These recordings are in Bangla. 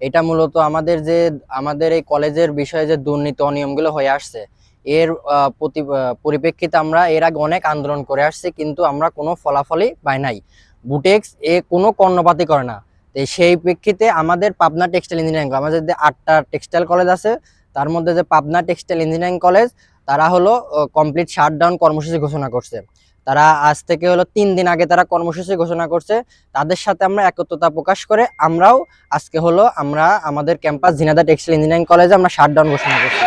এটা মূলত আমাদের যে, আমাদের এই কলেজের বিষয়ে যে দুর্নীতি অনিয়মগুলো হয়ে আসছে, এর প্রতি পরিপ্রেক্ষিতে আমরা এর আগে অনেক আন্দোলন করে আসছি, কিন্তু আমরা কোনো ফলাফলই পাই নাই। বুটেক্স এ কোনো কর্ণপাতি করে না। তো সেই প্রেক্ষিতে আমাদের পাবনা টেক্সটাইল ইঞ্জিনিয়ারিং আমাদের যে আটটা টেক্সটাইল কলেজ আছে, তার মধ্যে যে পাবনা টেক্সটাইল ইঞ্জিনিয়ারিং কলেজ, তারা হলো কমপ্লিট শাটডাউন কর্মসূচি ঘোষণা করছে। তারা আজ থেকে হলো তিন দিন আগে তারা কর্মসূচি ঘোষণা করছে। তাদের সাথে আমরা একত্রতা প্রকাশ করে আমরাও আজকে হলো আমরা আমাদের ক্যাম্পাস জিনাদা টেক্সটাইল ইঞ্জিনিয়ারিং কলেজে আমরা শাটডাউন ঘোষণা করছি।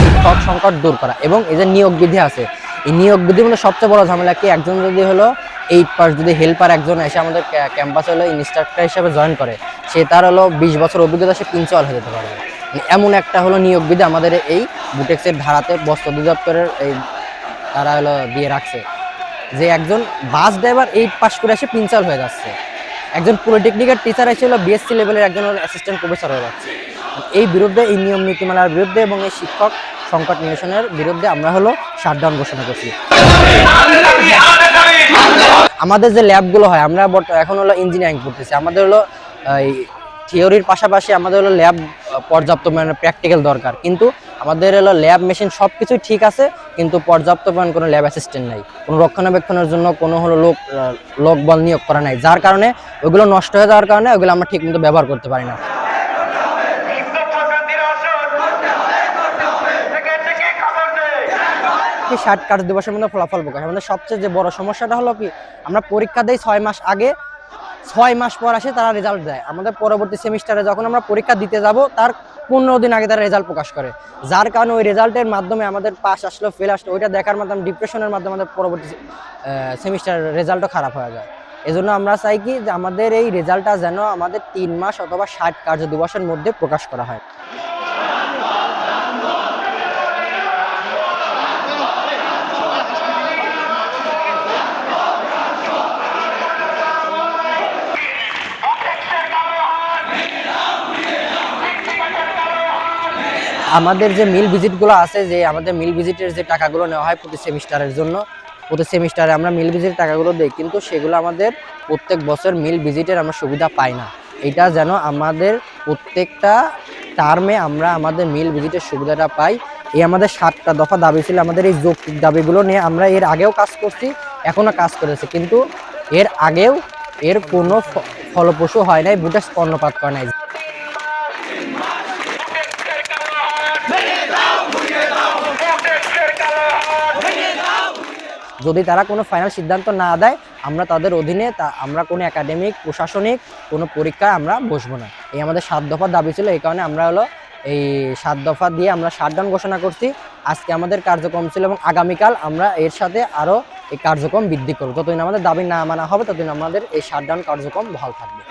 শিক্ষক সংকট দূর করা এবং এই যে নিয়োগ বিধি আছে, এই নিয়োগ বিধি মানে সবচেয়ে বড় ঝামেলা কি? একজন যদি হলো এইট পাস যদি হেল্পার একজন এসে আমাদের ক্যাম্পাসে হলো ইনস্ট্রাক্টর হিসেবে জয়েন করে, সে তার হলো বিশ বছর অভিজ্ঞতা সে প্রিন্সিপাল হয়ে যেতে পারবে। এমন একটা হলো নিয়োগ বিধি আমাদের এই বুটেক্সের ধারাতে বস্ত্র অধিদপ্তরের এই তারা হলো দিয়ে রাখছে। যে একজন বাস ড্রাইভার এইট পাস করে এসে প্রিন্সিপাল হয়ে যাচ্ছে। একজন পলিটেকনিকের টিচার এসে হলো বিএসসি লেভেলের একজন অ্যাসিস্ট্যান্ট প্রফেসর হয়ে যাচ্ছে। এই বিরুদ্ধে, এই নিয়ম নীতিমালার বিরুদ্ধে এবং এই শিক্ষক সংকট নিরসনের বিরুদ্ধে আমরা হলো শাটডাউন ঘোষণা করছি। আমাদের যে ল্যাবগুলো হয়, আমরা এখন হলো ইঞ্জিনিয়ারিং পড়তেছি আমাদের হলো এই থিওরির পাশাপাশি আমাদের হলো ল্যাব পর্যাপ্ত মানে প্র্যাকটিক্যাল দরকার। কিন্তু আমাদের হলো ল্যাব মেশিন সব কিছুই ঠিক আছে কিন্তু পর্যাপ্ত পরিমাণ কোনো ল্যাব অ্যাসিস্ট্যান্ট নাই। কোনো রক্ষণাবেক্ষণের জন্য কোনো হলো লোক আহ, লোক বল নিয়োগ করা নাই। যার কারণে ওগুলো নষ্ট হয়ে যাওয়ার কারণে ওগুলো আমরা ঠিক মতো ব্যবহার করতে পারি না। ষাট কার্য দিবসের মধ্যে ফলাফল প্রকাশ আমাদের সবচেয়ে যে বড় সমস্যাটা হলো কি আমরা পরীক্ষা দেই ছয় মাস আগে ছয় মাস পর আসে তারা রেজাল্ট দেয়। আমাদের পরবর্তী সেমিস্টারে যখন আমরা পরীক্ষা দিতে যাব, তার পনেরো দিন আগে তারা রেজাল্ট প্রকাশ করে। যার কারণে ওই রেজাল্টের মাধ্যমে আমাদের পাস আসলো ফেল আসলো, ওইটা দেখার মাধ্যমে ডিপ্রেশনের মাধ্যমে আমাদের পরবর্তী সেমিস্টার রেজাল্টও খারাপ হয়ে যায়। এজন্য আমরা চাই কি যে আমাদের এই রেজাল্টটা যেন আমাদের তিন মাস অথবা ষাট কার্য দিবসের মধ্যে প্রকাশ করা হয়। আমাদের যে মিল ভিজিটগুলো আছে, যে আমাদের মিল ভিজিটের যে টাকাগুলো নেওয়া হয় প্রতি সেমিস্টারের জন্য, প্রতি সেমিস্টারে আমরা মিল ভিজিটের টাকাগুলো দিই, কিন্তু সেগুলো আমাদের প্রত্যেক বছর মিল ভিজিটের আমরা সুবিধা পাই না। এটা যেন আমাদের প্রত্যেকটা টার্মে আমরা আমাদের মিল ভিজিটের সুবিধাটা পাই। এই আমাদের সাতটা দফা দাবি ছিল, আমাদের এই যৌক্তিক দাবিগুলো নিয়ে আমরা এর আগেও কাজ করছি এখনও কাজ করেছি, কিন্তু এর আগেও এর কোনো ফলপ্রসূ হয় নাই বুটেক্স কর্ণপাত করে নাই। যদি তারা কোনো ফাইনাল সিদ্ধান্ত না দেয়, আমরা তাদের অধীনে তা, আমরা কোনো একাডেমিক প্রশাসনিক কোনো পরীক্ষায় আমরা বসবো না। এই আমাদের সাত দফার দাবি ছিল, এই কারণে আমরা হলো এই সাত দফা দিয়ে আমরা শাটডাউন ঘোষণা করছি। আজকে আমাদের কার্যক্রম ছিল এবং আগামীকাল আমরা এর সাথে আরও এই কার্যক্রম বৃদ্ধি করব। যতদিন আমাদের দাবি না মানা হবে, ততদিন আমাদের এই শাটডাউন কার্যক্রম বহাল থাকবে।